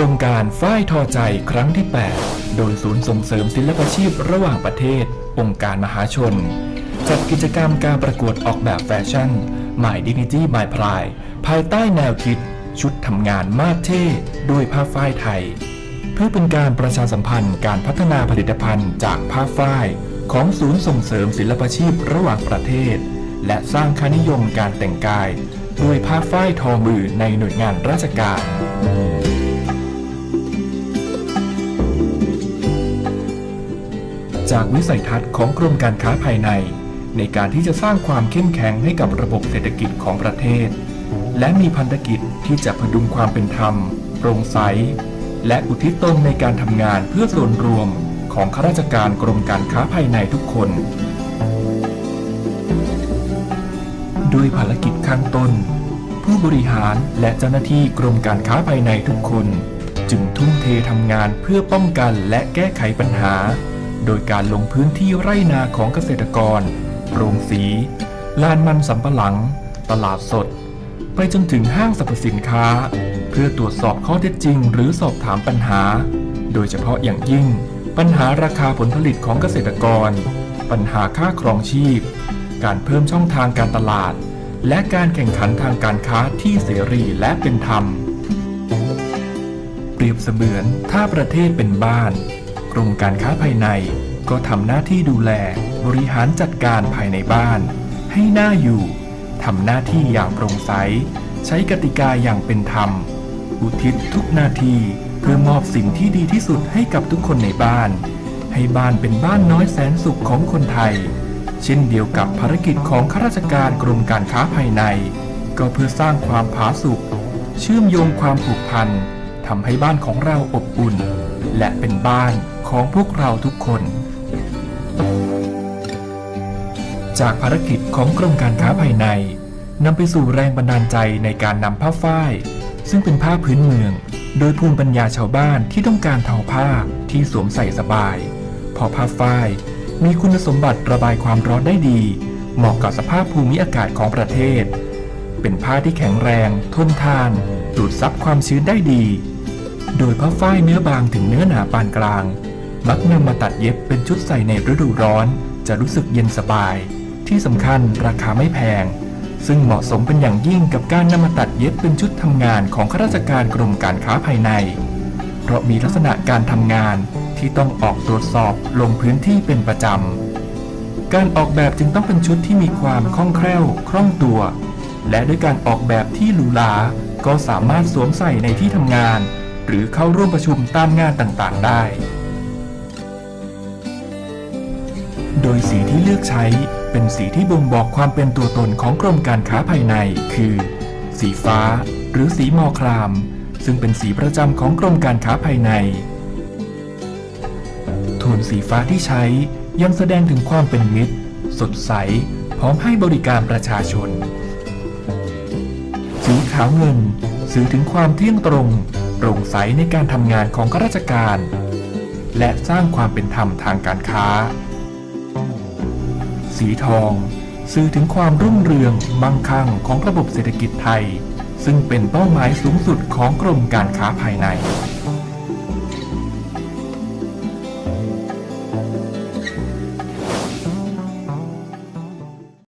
ครงการฝ้ายทอใจครั้งที่ 8 โดยศูนย์ส่งเสริมศิลปาชีพระหว่างประเทศ องค์การมหาชน จัดกิจกรรมการประกวดออกแบบแฟชั่น My Dignity My Pride ภายใต้แนวคิด ชุดทำงานมาเท่ด้วยผ้าฝ้ายไทย เพื่อเป็นการประชาสัมพันธ์การพัฒนาผลิตภัณฑ์จากผ้าฝ้าย ของศูนย์ส่งเสริมศิลปาชีพระหว่างประเทศ และสร้างค่านิยมการแต่งกาย ด้วยผ้าฝ้ายทอมือในหน่วยงานราชการ จากวิสัยทัศน์ของกรมการค้าภายใน ในการที่จะสร้างความเข้มแข็งให้กับระบบเศรษฐกิจของประเทศ และมีพันธกิจที่จะพดุงความเป็นธรรมโปร่งใส และอุทิศตนในการทำงานเพื่อส่วนรวมของข้าราชการกรมการค้าภายในทุกคน ด้วยภารกิจข้างต้น ผู้บริหารและเจ้าหน้าที่กรมการค้าภายในทุกคน จึงทุ่มเททำงานเพื่อป้องกันและแก้ไขปัญหา โดยการลงพื้นที่ไร่นาของเกษตรกร โรงสี ลานมันสำปะหลัง ตลาดสด ไปจนถึงห้างสรรพสินค้า เพื่อตรวจสอบข้อเท็จจริง หรือสอบถามปัญหา โดยเฉพาะอย่างยิ่ง ปัญหาราคาผลผลิตของเกษตรกร ปัญหาค่าครองชีพ การเพิ่มช่องทางการตลาด และการแข่งขันทางการค้าที่เสรีและเป็นธรรม เปรียบเสมือนถ้าประเทศเป็นบ้าน กรมการค้าภายใน ก็ทำหน้าที่ดูแลบริหารจัดการภายในบ้าน ให้น่าอยู่ทำหน้าที่อย่างโปร่งใส ใช้กติกาอย่างเป็นธรรม อุทิศทุกนาทีเพื่อมอบสิ่งที่ดีที่สุดให้กับทุกคนในบ้าน ให้บ้านเป็นบ้านน้อยแสนสุขของคนไทย เช่นเดียวกับภารกิจของข้าราชการกรมการค้าภายใน ก็เพื่อสร้างความผาสุกเชื่อมโยงความผูกพันทำให้บ้านของเราอบอุ่น และเป็นบ้าน ของพวกเราทุกคน จากภารกิจของกรมการค้าภายในนำไปสู่แรงบันดาลใจในการนำผ้าฝ้าย ซึ่งเป็นผ้าพื้นเมือง โดยภูมิปัญญาชาวบ้านที่ต้องการทอผ้าที่สวมใส่สบายพราะผ้าฝ้าย มีคุณสมบัติระบายความร้อนได้ดี เหมาะกับสภาพภูมิอากาศของประเทศ เป็นผ้าที่แข็งแรง ทนทาน ดูดซับความชื้นได้ดี โดยผ้าฝ้ายเนื้อบางถึงเนื้อหนาปานกลาง มักนำมาตัดเย็บเป็นชุดใส่ในฤดูร้อน จะรู้สึกเย็นสบาย ที่สำคัญราคาไม่แพง ซึ่งเหมาะสมเป็นอย่างยิ่งกับการนำมาตัดเย็บเป็นชุดทำงานของข้าราชการกรมการค้าภายใน เพราะมีลักษณะการทำงานที่ต้องออกตรวจสอบลงพื้นที่เป็นประจำ การออกแบบจึงต้องเป็นชุดที่มีความคล่องแคล่วคล่องตัว และด้วยการออกแบบที่หรูหราก็สามารถสวมใส่ในที่ทำงาน หรือเข้าร่วมประชุมตามงานต่างๆ ได้ โดยสีที่เลือกใช้เป็นสีที่บ่งบอกความเป็นตัวตนของกรมการค้าภายใน คือ สีฟ้า หรือสีมอคราม ซึ่งเป็นสีประจำของกรมการค้าภายในโทนสีฟ้าที่ใช้ยังแสดงถึงความเป็นมิตร สดใส พร้อมให้บริการประชาชน สีขาวเงินสื่อถึงความเที่ยงตรงโปร่งใสในการทำงานของข้าราชการ และสร้างความเป็นธรรมทางการค้า สีทองสื่อถึงความรุ่งเรืองมั่งคั่งของระบบเศรษฐกิจไทย ซึ่งเป็นเป้าหมายสูงสุดของกรมการค้าภายใน